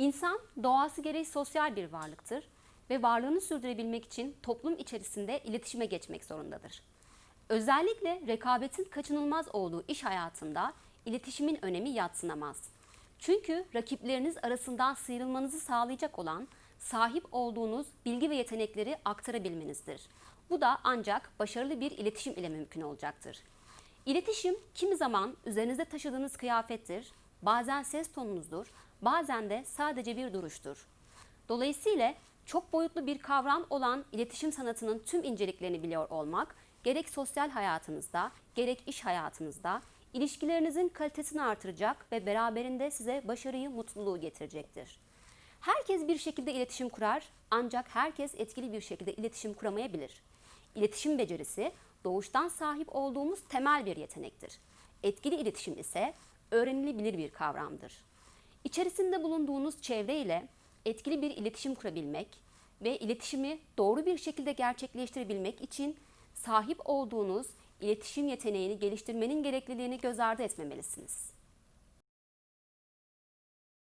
İnsan doğası gereği sosyal bir varlıktır ve varlığını sürdürebilmek için toplum içerisinde iletişime geçmek zorundadır. Özellikle rekabetin kaçınılmaz olduğu iş hayatında iletişimin önemi yadsınamaz. Çünkü rakipleriniz arasından sıyrılmanızı sağlayacak olan sahip olduğunuz bilgi ve yetenekleri aktarabilmenizdir. Bu da ancak başarılı bir iletişim ile mümkün olacaktır. İletişim kimi zaman üzerinizde taşıdığınız kıyafettir, bazen ses tonunuzdur, bazen de sadece bir duruştur. Dolayısıyla çok boyutlu bir kavram olan iletişim sanatının tüm inceliklerini biliyor olmak, gerek sosyal hayatınızda, gerek iş hayatınızda ilişkilerinizin kalitesini artıracak ve beraberinde size başarıyı, mutluluğu getirecektir. Herkes bir şekilde iletişim kurar ancak herkes etkili bir şekilde iletişim kuramayabilir. İletişim becerisi doğuştan sahip olduğumuz temel bir yetenektir. Etkili iletişim ise öğrenilebilir bir kavramdır. İçerisinde bulunduğunuz çevre ile etkili bir iletişim kurabilmek ve iletişimi doğru bir şekilde gerçekleştirebilmek için sahip olduğunuz iletişim yeteneğini geliştirmenin gerekliliğini göz ardı etmemelisiniz.